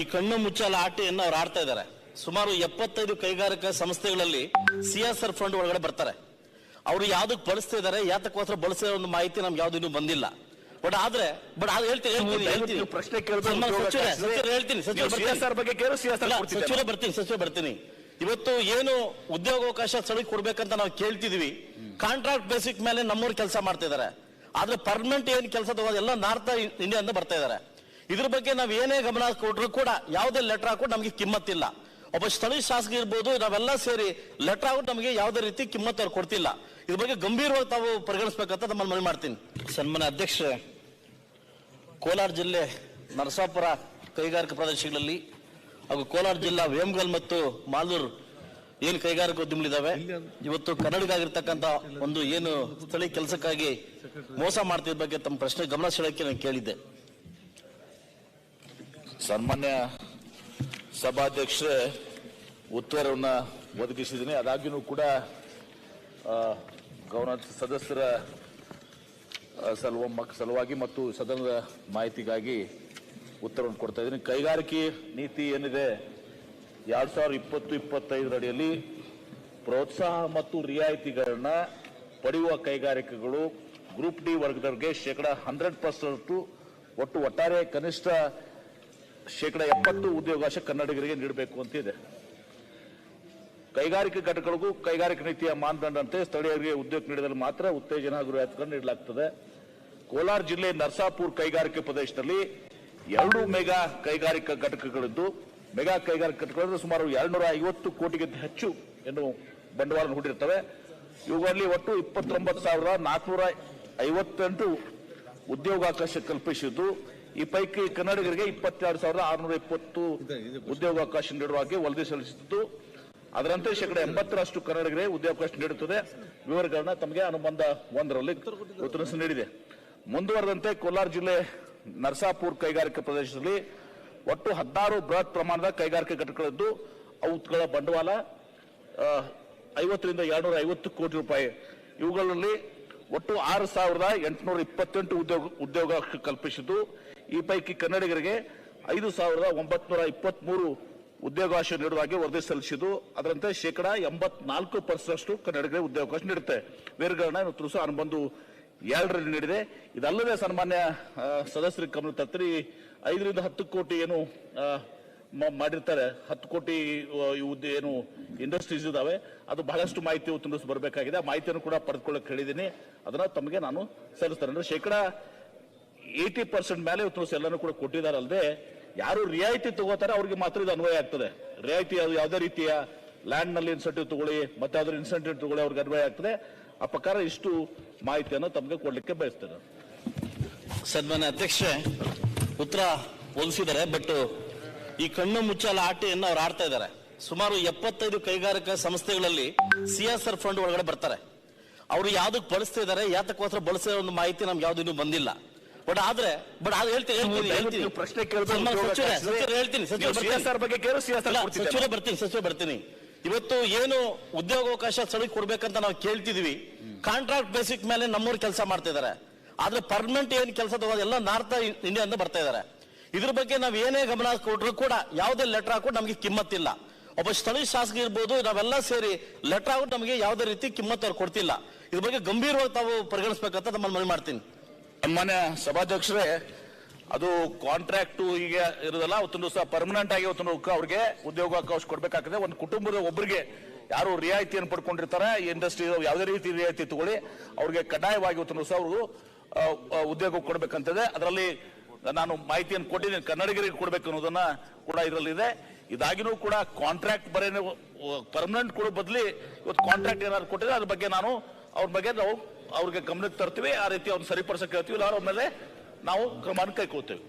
ಈ ಕಣ್ಣು ಮುಚ್ಚಾಲ ಆಟೆಯನ್ನು ಅವ್ರು ಆಡ್ತಾ ಇದ್ದಾರೆ. ಸುಮಾರು ಎಪ್ಪತ್ತೈದು ಕೈಗಾರಿಕಾ ಸಂಸ್ಥೆಗಳಲ್ಲಿ ಸಿ ಎಸ್ ಆರ್ ಫಂಡ್ ಒಳಗಡೆ ಬರ್ತಾರೆ. ಅವರು ಯಾವ್ದಕ್ಕೆ ಬಳಸ್ತಾ ಇದ್ದಾರೆ ಯಾತಕ್ಕೋಸ್ಕರ ಬಳಸಿದ ಒಂದು ಮಾಹಿತಿ ನಮ್ಗೆ ಯಾವ್ದು ಇನ್ನೂ ಬಂದಿಲ್ಲ. ಬಟ್ ಆದ್ರೆ ಬಟ್ ಅದು ಹೇಳ್ತೀನಿ ಹೇಳ್ತೀನಿ ಪ್ರಶ್ನೆ ಹೇಳ್ತೀನಿ. ಸಚಿವರೇ ಬರ್ತೀನಿ. ಸಚಿವ ಬರ್ತೀನಿ ಇವತ್ತು ಏನು ಉದ್ಯೋಗಾವಕಾಶ ಸ್ಥಳಕ್ಕೆ ಕೊಡ್ಬೇಕಂತ ನಾವು ಕೇಳ್ತಿದೀವಿ. ಕಾಂಟ್ರಾಕ್ಟ್ ಬೇಸಿಕ್ ಮೇಲೆ ನಮ್ಮೂರು ಕೆಲಸ ಮಾಡ್ತಾ ಇದಾರೆ ಆದ್ರೆ ಪರ್ಮನೆಂಟ್ ಏನ್ ಕೆಲಸ ತಗೋದೆಲ್ಲ ನಾರ್ತ್ ಇಂಡಿಯಾ ಅಂತ ಬರ್ತಾ ಇದಾರೆ ಇದ್ರ ಬಗ್ಗೆ ನಾವು ಏನೇ ಗಮನ ಕೊಟ್ಟರು ಕೂಡ ಯಾವುದೇ ಲೆಟರ್ ಹಾಕೊಂಡು ನಮಗೆ ಕಿಮ್ಮತ್ತಿಲ್ಲ. ಒಬ್ಬ ಸ್ಥಳೀಯ ಶಾಸಕ ಇರ್ಬೋದು, ನಾವೆಲ್ಲ ಸೇರಿ ಲೆಟರ್ ಹಾಕೊಂಡು ನಮಗೆ ಯಾವುದೇ ರೀತಿ ಕಿಮ್ಮತ್ ಅವ್ರು ಕೊಡ್ತಿಲ್ಲ. ಇದ್ರ ಬಗ್ಗೆ ಗಂಭೀರವಾಗಿ ತಾವು ಪರಿಗಣಿಸ್ಬೇಕಂತ ತಮ್ಮನ್ನು ಮನವಿ ಮಾಡ್ತೀನಿ. ಸನ್ಮಾನ್ಯ ಅಧ್ಯಕ್ಷ ಕೋಲಾರ ಜಿಲ್ಲೆ ನರಸಾಪುರ ಕೈಗಾರಿಕಾ ಪ್ರದೇಶಗಳಲ್ಲಿ ಹಾಗೂ ಕೋಲಾರ ಜಿಲ್ಲಾ ವೇಮಗಲ್ ಮತ್ತು ಮಾಲೂರು ಏನು ಕೈಗಾರಿಕಾ ಉದ್ಯಮಗಳಿದಾವೆ ಇವತ್ತು ಕನ್ನಡಿಗಾಗಿರ್ತಕ್ಕಂಥ ಒಂದು ಏನು ಸ್ಥಳೀಯ ಕೆಲಸಕ್ಕಾಗಿ ಮೋಸ ಮಾಡ್ತಿದ್ದ ಬಗ್ಗೆ ತಮ್ಮ ಪ್ರಶ್ನೆ ಗಮನ ಸೆಳೆಯೋಕ್ಕೆ ನಾನು ಕೇಳಿದ್ದೆ. ಸನ್ಮಾನ್ಯ ಸಭಾಧ್ಯಕ್ಷರೇ ಉತ್ತರವನ್ನು ಒದಗಿಸಿದ್ದೀನಿ. ಅದಾಗ್ಯೂ ಕೂಡ ಗೌರವ ಸದಸ್ಯರ ಸಲುವ ಸಲುವಾಗಿ ಮತ್ತು ಸದನದ ಮಾಹಿತಿಗಾಗಿ ಉತ್ತರವನ್ನು ಕೊಡ್ತಾ ಇದ್ದೀನಿ. ಕೈಗಾರಿಕೆ ನೀತಿ ಏನಿದೆ, ಎರಡು ಸಾವಿರದ ಇಪ್ಪತ್ತು, ಇಪ್ಪತ್ತೈದರ ಅಡಿಯಲ್ಲಿ ಪ್ರೋತ್ಸಾಹ ಮತ್ತು ರಿಯಾಯಿತಿಗಳನ್ನು ಪಡೆಯುವ ಕೈಗಾರಿಕೆಗಳು ಗ್ರೂಪ್ ಡಿ ವರ್ಗದವರಿಗೆ ಶೇಕಡ ಹಂಡ್ರೆಡ್ ಪರ್ಸೆಂಟ್ ಒಟ್ಟು ಒಟ್ಟಾರೆ ಕನಿಷ್ಠ ಶೇಕಡ ಎಪ್ಪತ್ತು ಉದ್ಯೋಗಾಶ ಕನ್ನಡಿಗರಿಗೆ ನೀಡಬೇಕು ಅಂತಿದೆ. ಕೈಗಾರಿಕೆ ಘಟಕಗಳಿಗೂ ಕೈಗಾರಿಕಾ ನೀತಿಯ ಮಾನದಂಡಂತೆ ಸ್ಥಳೀಯರಿಗೆ ಉದ್ಯೋಗ ನೀಡಿದಲ್ಲಿ ಮಾತ್ರ ಉತ್ತೇಜನ ಹಾಗೂ ನೀಡಲಾಗ್ತದೆ. ಕೋಲಾರ ಜಿಲ್ಲೆ ನರ್ಸಾಪುರ್ ಕೈಗಾರಿಕೆ ಪ್ರದೇಶದಲ್ಲಿ ಎರಡು ಮೆಗಾ ಕೈಗಾರಿಕಾ ಘಟಕಗಳಿದ್ದು, ಮೆಗಾ ಕೈಗಾರಿಕಾ ಘಟಕಗಳು ಸುಮಾರು ಎರಡ್ನೂರ ಐವತ್ತು ಕೋಟಿಗಿಂತ ಹೆಚ್ಚು ಎನ್ನುವ ಬಂಡವಾಳ ಹೂಡಿರ್ತವೆ ಇವುಗಳಲ್ಲಿ ಒಟ್ಟು ಇಪ್ಪತ್ತೊಂಬತ್ತು ಸಾವಿರದ ನಾಲ್ಕುನೂರ ಐವತ್ತೆಂಟು ಉದ್ಯೋಗಾವಕಾಶ ಕಲ್ಪಿಸಿದ್ದು ಈ ಪೈಕಿ ಕನ್ನಡಿಗರಿಗೆ ಇಪ್ಪತ್ತೆರಡು ಸಾವಿರದ ಆರುನೂರ ಇಪ್ಪತ್ತು ಉದ್ಯೋಗಾವಕಾಶ ನೀಡುವ ಹಾಗೆ ವರದಿ ಸಲ್ಲಿಸಿದ್ದು ಅದರಂತೆ ಶೇಕಡ ಎಂಬತ್ತರಷ್ಟು ಕನ್ನಡಿಗರಿಗೆ ಉದ್ಯೋಗಾವಕಾಶ ನೀಡುತ್ತದೆ. ವಿವರಗಳನ್ನ ತಮಗೆ ಅನುಬಂಧ ಒಂದರಲ್ಲಿ ಉತ್ತರ ನೀಡಿದೆ. ಮುಂದುವರೆದಂತೆ ಕೋಲಾರ ಜಿಲ್ಲೆ ನರಸಾಪುರ್ ಕೈಗಾರಿಕಾ ಪ್ರದೇಶದಲ್ಲಿ ಒಟ್ಟು ಹದಿನಾರು ಬೃಹತ್ ಪ್ರಮಾಣದ ಕೈಗಾರಿಕಾ ಘಟಕಗಳಿದ್ದು ಅವುಗಳ ಬಂಡವಾಳ ಐವತ್ತರಿಂದ ಐವತ್ತರಿಂದ ಎರಡ್ನೂರ ಐವತ್ತು ಕೋಟಿ ರೂಪಾಯಿ. ಇವುಗಳಲ್ಲಿ ಒಟ್ಟು ಆರು ಸಾವಿರದ ಎಂಟುನೂರ ಇಪ್ಪತ್ತೆಂಟು ಉದ್ಯೋಗ ಉದ್ಯೋಗ ಕಲ್ಪಿಸಿದ್ದು. ಈ ಪೈಕಿ ಕನ್ನಡಿಗರಿಗೆ ಐದು ಸಾವಿರದ ಒಂಬತ್ನೂರ ಇಪ್ಪತ್ಮೂರು ಉದ್ಯೋಗಾವಕಾಶ ನೀಡುವುದಾಗಿ ವರದಿ ಸಲ್ಲಿಸಿದ್ದು. ಅದರಂತೆ ಶೇಕಡ ಎಂಬತ್ನಾಲ್ಕು ಪರ್ಸೆಂಟ್ ಕನ್ನಡಿಗರಿಗೆ ಉದ್ಯೋಗಾವಕಾಶ ನೀಡುತ್ತೆ. ವೇರ್ಗಳನ್ನ ಇವತ್ತು ಸಹ ಅನುಬಂಧು ಎರಡರಲ್ಲಿ ನೀಡಿದೆ. ಇದಲ್ಲದೆ ಸನ್ಮಾನ್ಯ ಸದಸ್ಯರಿಗೆ ಗಮನ ತರ್ತೀರಿ. ಐದರಿಂದ ಹತ್ತು ಕೋಟಿ ಏನು ಮಾಡಿರ್ತಾರೆ. ಹತ್ತು ಕೋಟಿ ಏನು ಇಂಡಸ್ಟ್ರೀಸ್ ಇದಾವೆ. ಅದು ಬಹಳಷ್ಟು ಮಾಹಿತಿ ಇವತ್ತು ಬರಬೇಕಾಗಿದೆ. ಆ ಮಾಹಿತಿಯನ್ನು ಕೂಡ ಪಡೆದುಕೊಳ್ಳಕ್ಕೆ ಹೇಳಿದ್ದೀನಿ. ಅದನ್ನ ತಮಗೆ ನಾನು ಸಲ್ಲಿಸ್ತಾರೆ ಅಂದ್ರೆ ಶೇಕಡ ಏಯ್ಟಿ ಪರ್ಸೆಂಟ್ ಮೇಲೆ ಇವತ್ತು ಎಲ್ಲರೂ ಕೂಡ ಕೊಟ್ಟಿದ್ದಾರಲ್ಲದೆ ಯಾರು ರಿಯಾಯಿತಿ ತಗೋತಾರೆ, ಅವ್ರಿಗೆ ಮಾತ್ರ ಇದು ಅನ್ವಯ ಆಗ್ತದೆ. ರಿಯಾಯಿತಿ ಅದು ಯಾವುದೇ ರೀತಿಯ ಲ್ಯಾಂಡ್ನಲ್ಲಿ ಇನ್ಸೆಂಟಿವ್ ತಗೊಳ್ಳಿ, ಮತ್ತೆ ಅದ್ರ ಇನ್ಸೆಂಟಿವ್ ತಗೊಳ್ಳಿ ಅವ್ರಿಗೆ ಅನ್ವಯ ಆಗ್ತದೆ. ಆ ಪ್ರಕಾರ ಇಷ್ಟು ಮಾಹಿತಿಯನ್ನು ತಮಗೆ ಕೊಡ್ಲಿಕ್ಕೆ ಬಯಸ್ತೇನೆ. ಸನ್ಮಾನ್ಯ ಅಧ್ಯಕ್ಷೆ ಉತ್ತರ ಹೋಲಿಸಿದ್ದಾರೆ, ಬಟ್ ಈ ಕಣ್ಣು ಮುಚ್ಚಲ ಆಟೆಯನ್ನು ಅವ್ರು ಆಡ್ತಾ ಇದ್ದಾರೆ. ಸುಮಾರು ಎಪ್ಪತ್ತೈದು ಕೈಗಾರಿಕಾ ಸಂಸ್ಥೆಗಳಲ್ಲಿ ಸಿ ಎಸ್ ಆರ್ ಫಂಡ್ ಒಳಗಡೆ ಬರ್ತಾರೆ. ಅವರು ಯಾವ್ದಕ್ಕೆ ಬಳಸ್ತಾ ಇದ್ದಾರೆ ಯಾತಕ್ಕೋಸ್ಕರ ಬಳಸಿರೋ ಒಂದು ಮಾಹಿತಿ ನಮ್ಗೆ ಯಾವ್ದು ಇನ್ನೂ ಬಂದಿಲ್ಲ. ಬಟ್ ಆದ್ರೆ ಬಟ್ ಅದು ಹೇಳ್ತೀನಿ ಹೇಳ್ತೀನಿ ಪ್ರಶ್ನೆ ಹೇಳ್ತೀನಿ ಬರ್ತೀನಿ. ಸಚಿವರೇ ಸಚಿವ ಬರ್ತೀನಿ. ಇವತ್ತು ಏನು ಉದ್ಯೋಗಾವಕಾಶ ಸ್ಥಳಕ್ಕೆ ಕೊಡ್ಬೇಕಂತ ನಾವು ಕೇಳ್ತಿದೀವಿ. ಕಾಂಟ್ರಾಕ್ಟ್ ಬೇಸಿಕ್ ಮೇಲೆ ನಮ್ಮೂರು ಕೆಲಸ ಮಾಡ್ತಾ ಇದ್ದಾರೆ. ಆದ್ರೆ ಪರ್ಮನೆಂಟ್ ಏನ್ ಕೆಲಸ ತಗೋದೆಲ್ಲ ಎಲ್ಲ ನಾರ್ತ್ ಇಂಡಿಯಾ ಅಂತ ಬರ್ತಾ ಇದಾರೆ ಇದ್ರ ಬಗ್ಗೆ ನಾವು ಏನೇ ಗಮನ ಕೊಟ್ಟರು ಕೂಡ ಯಾವುದೇ ಲೆಟರ್ ಹಾಕೊಂಡು ನಮಗೆ ಕಿಮ್ಮತ್ತಿಲ್ಲ. ಒಬ್ಬ ಸ್ಥಳೀಯ ಶಾಸಕ ಇರ್ಬೋದು, ನಾವೆಲ್ಲ ಸೇರಿ ಲೆಟರ್ ಹಾಕೊಂಡು ನಮಗೆ ಯಾವುದೇ ರೀತಿ ಕಿಮ್ಮತ್ತು ಅವ್ರು ಕೊಡ್ತಿಲ್ಲ. ಇದ್ರ ಬಗ್ಗೆ ಗಂಭೀರವಾಗಿ ತಾವು ಪರಿಗಣಿಸ್ಬೇಕಂತ ತಮ್ಮನ್ನು ಮನವಿ ಮಾಡ್ತೀನಿ. ನಮ್ಮನೆ ಸಭಾಧ್ಯಕ್ಷರೇ, ಅದು ಕಾಂಟ್ರಾಕ್ಟ್ ಈಗ ಇರೋದಲ್ಲ, ಅವತ್ತೊಂದು ಸಹ ಪರ್ಮನೆಂಟ್ ಆಗಿ ಅವತ್ತೊಂದು ಅವ್ರಿಗೆ ಉದ್ಯೋಗಾವಕಾಶ ಕೊಡಬೇಕಾಗ್ತದೆ. ಒಂದು ಕುಟುಂಬದ ಒಬ್ಬರಿಗೆ ಯಾರು ರಿಯಾಯಿತಿಯನ್ನು ಪಡ್ಕೊಂಡಿರ್ತಾರೆ ಇಂಡಸ್ಟ್ರಿ ಯಾವುದೇ ರೀತಿ ರಿಯಾಯಿತಿ ತಗೊಳ್ಳಿ, ಅವ್ರಿಗೆ ಕಡ್ಡಾಯವಾಗಿ ಒಂದು ದಿವಸ ಅವರು ಉದ್ಯೋಗ ಕೊಡಬೇಕಂತದೆ. ಅದರಲ್ಲಿ ನಾನು ಮಾಹಿತಿಯನ್ನು ಕೊಟ್ಟಿದ್ದೀನಿ, ಕನ್ನಡಿಗರಿಗೆ ಕೊಡಬೇಕು ಅನ್ನೋದನ್ನ ಕೂಡ ಇದರಲ್ಲಿದೆ. ಇದಾಗಿನೂ ಕೂಡ ಕಾಂಟ್ರಾಕ್ಟ್ ಬರೇನೆ ಪರ್ಮನೆಂಟ್ ಕೊಡೋ ಬದಲಿ ಇವತ್ತು ಕಾಂಟ್ರಾಕ್ಟ್ ಏನಾದ್ರು ಕೊಟ್ಟಿದ್ರೆ ಅದ್ರ ಬಗ್ಗೆ ನಾನು ಅವ್ರ ಬಗ್ಗೆ ನಾವು ಅವ್ರಿಗೆ ಗಮನಕ್ಕೆ ತರ್ತೀವಿ, ಆ ರೀತಿ ಅವ್ರನ್ನ ಸರಿಪಡಿಸಕ್ಕೆ ಹೇಳ್ತೀವಿ. ಅವ್ರ ಮೇಲೆ ನಾವು ಕ್ರಮವನ್ನು ಕೈಗೊಳ್ತೇವೆ